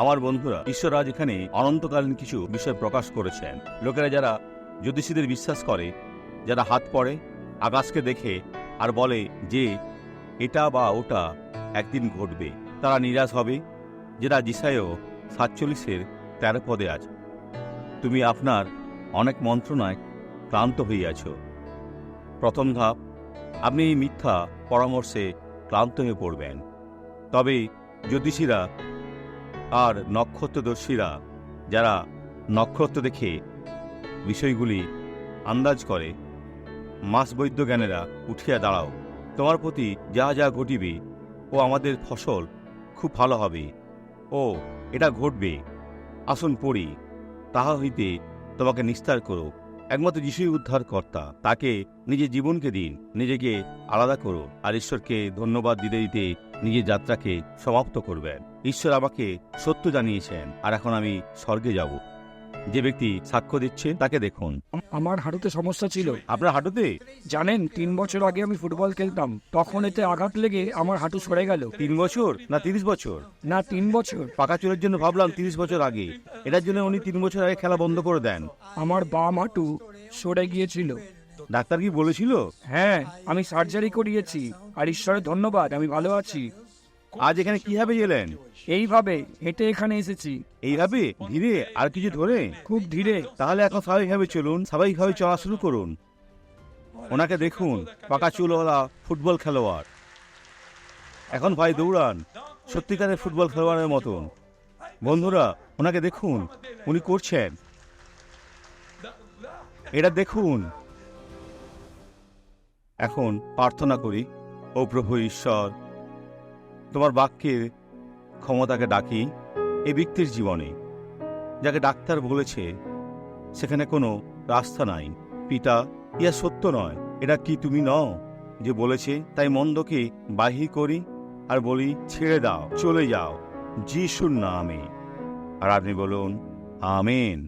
আমার বন্ধুরা ঈশ্বর আজ এখানে অনন্তকালীন কিছু বিষয় প্রকাশ করেছেন। লোকেরা যারা জ্যোতিষীদের বিশ্বাস করে, যারা হাত পড়ে, আকাশকে দেখে আর বলে যে এটা বা ওটা একদিন ঘটবে, তারা নিরাশ হবে যেটা জিসায়ও সাতচল্লিশের তেরো পদে আছে। তুমি আপনার অনেক মন্ত্রণায় ক্লান্ত হইয়াছ। প্রথম ধাপ, আপনি এই মিথ্যা পরামর্শে ক্লান্ত হয়ে পড়বেন। তবে জ্যোতিষীরা আর নক্ষত্রদর্শীরা, যারা নক্ষত্র দেখে বিষয়গুলি আন্দাজ করে মাস জ্ঞানেরা উঠিয়া দাঁড়াও, তোমার প্রতি যা যা ঘটিবে ও আমাদের ফসল খুব ভালো হবে। ও, এটা ঘটবে। আসুন পড়ি, তাহা হইতে তোমাকে নিস্তার করো। একমাত্র যিশুই উদ্ধার কর্তা তাকে নিজের জীবনকে দিন, নিজেকে আলাদা করো, আর ঈশ্বরকে ধন্যবাদ দিতে দিতে নিজের যাত্রাকে সমাপ্ত করবেন। ঈশ্বর আমাকে সত্য জানিয়েছেন আর এখন আমি স্বর্গে যাব। যে ব্যক্তি সাক্ষ্য দিচ্ছে তাকে দেখুন। আমার হাঁটুতে সমস্যা ছিল। আপনার হাঁটুতে? জানেন তিন বছর আগে আমি ফুটবল খেলতাম। তখন এতে আঘাত লেগে আমার হাঁটু সরে গেল। তিন বছর? না তিরিশ বছর? না তিন বছর। পাকা চুলের জন্য ভাবলাম তিরিশ বছর আগে। এটার জন্য উনি তিন বছর আগে খেলা বন্ধ করে দেন। আমার বাম হাঁটু সরে গিয়েছিল। ডাক্তার কি বলেছিল? হ্যাঁ আমি সার্জারি করিয়েছি। আর ঈশ্বরের ধন্যবাদ আমি ভালো আছি। আজ এখানে কীভাবে এলেন? এইভাবে হেঁটে এখানে এসেছি। এইভাবে? ধীরে? আর কিছু ধরে? খুব ধীরে। তাহলে এখন স্বাভাবিকভাবে চলুন স্বাভাবিকভাবে চলা শুরু করুন। ওনাকে দেখুন পাকা চুলওয়ালা ফুটবল খেলোয়াড়। এখন ভাই দৌড়ান সত্যিকারের ফুটবল খেলোয়াড়ের মতন। বন্ধুরা ওনাকে দেখুন উনি করছেন। এটা দেখুন। এখন প্রার্থনা করি ও প্রভু ঈশ্বর তোমার বাক্যের ক্ষমতাকে ডাকি এই ব্যক্তির জীবনে, যাকে ডাক্তার বলেছে সেখানে কোনো রাস্তা নাই। পিতা ইয়া সত্য নয়, এটা কি তুমি নও? যে বলেছে, তাই মন্দকে বাহির করি আর বলি, ছেড়ে দাও, চলে যাও, যিশুর নামে। আর আপনি বলুন, আমেন।